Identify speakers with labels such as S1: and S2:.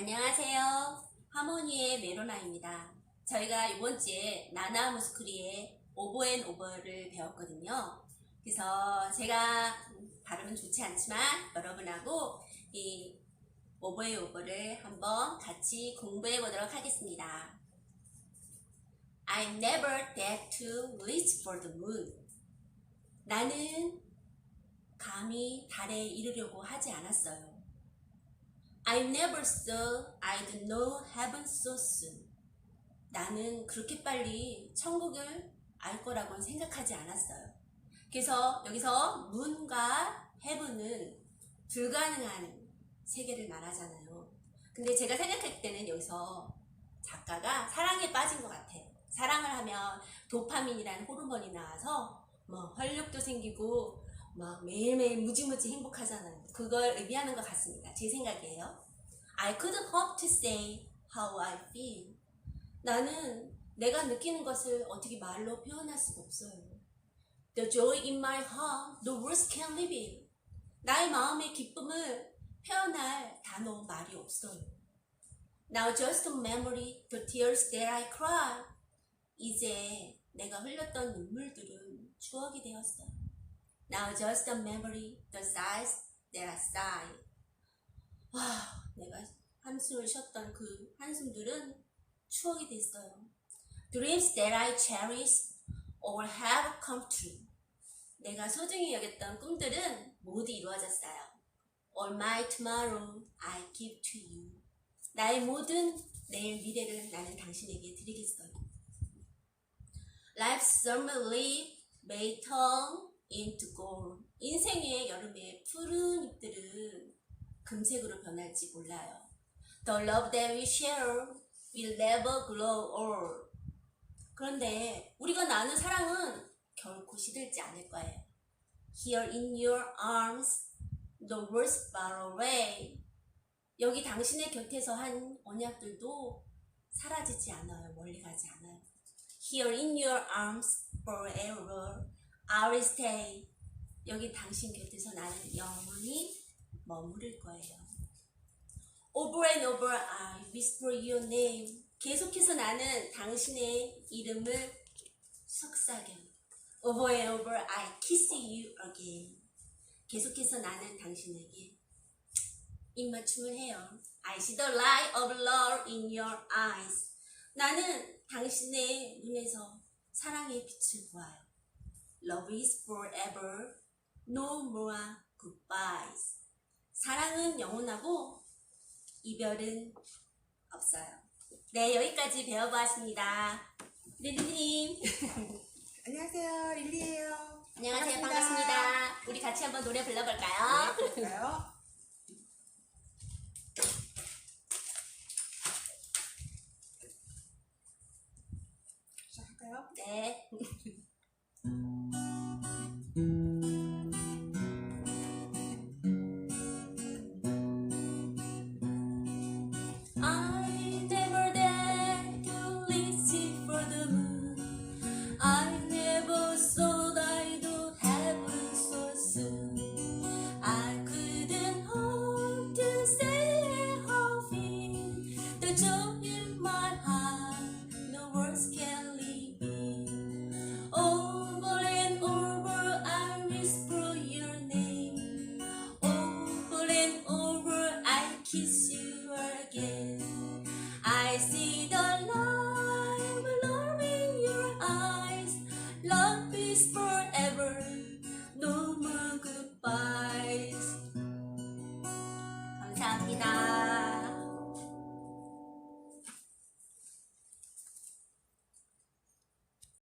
S1: 안녕하세요. 하모니의 메로나입니다. 저희가 이번 주에 나나 무스쿠리의 오버 앤 오버를 배웠거든요. 그래서 제가 발음은 좋지 않지만 여러분하고 이 오버 앤 오버를 한번 같이 공부해 보도록 하겠습니다. I never dared to reach for the moon. 나는 감히 달에 이르려고 하지 않았어요. I never thought I'd know heaven so soon. 나는 그렇게 빨리 천국을 알 거라고는 생각하지 않았어요. 그래서 여기서 문과 heaven은 불가능한 세계를 말하잖아요. 근데 제가 생각할 때는 여기서 작가가 사랑에 빠진 것 같아요. 사랑을 하면 도파민이라는 호르몬이 나와서 뭐 활력도 생기고 막 매일매일 무지무지 행복하잖아요. 그걸 의미하는 것 같습니다. 제 생각이에요. I couldn't hope to say how I feel. 나는 내가 느끼는 것을 어떻게 말로 표현할 수가 없어요. The joy in my heart, the words can't live it. 나의 마음의 기쁨을 표현할 단어 말이 없어요. Now just a memory, the tears that I cried. 이제 내가 흘렸던 눈물들은 추억이 되었어요. Now just a memory, the sighs that I sighed. 와, 내가 한숨을 쉬었던 그 한숨들은 추억이 됐어요. Dreams that I cherish or have come true. 내가 소중히 여겼던 꿈들은 모두 이루어졌어요. All my tomorrow I give to you. 나의 모든 내일 미래를 나는 당신에게 드리겠어요. Life's summer leaf may turn into gold. 인생의 여름의 푸른 잎들은 금색으로 변할지 몰라요. The love that we share will never grow old. 그런데 우리가 나눈 사랑은 결코 시들지 않을 거예요. Here in your arms, the words far away. 여기 당신의 곁에서 한 언약들도 사라지지 않아요. 멀리 가지 않아요. Here in your arms, forever, I will stay. 여기 당신 곁에서 나는 영원히 머무를 거예요. Over and over I whisper your name. 계속해서 나는 당신의 이름을 속삭여. Over and over I kiss you again. 계속해서 나는 당신에게 입맞춤을 해요. I see the light of love in your eyes. 나는 당신의 눈에서 사랑의 빛을 보아요. Love is forever. No more goodbyes. 사랑은 영원하고 이별은 없어요. 네, 여기까지 배워보았습니다. 릴리님,
S2: 안녕하세요, 릴리예요.
S1: 안녕하세요. 반갑습니다. 우리 같이 한번 노래 불러볼까요?
S2: 네, 볼까요? 시작할까요?
S1: 네. and over I kiss you again. I see the light blur in your eyes. Love is forever, no more goodbyes. 감사합니다.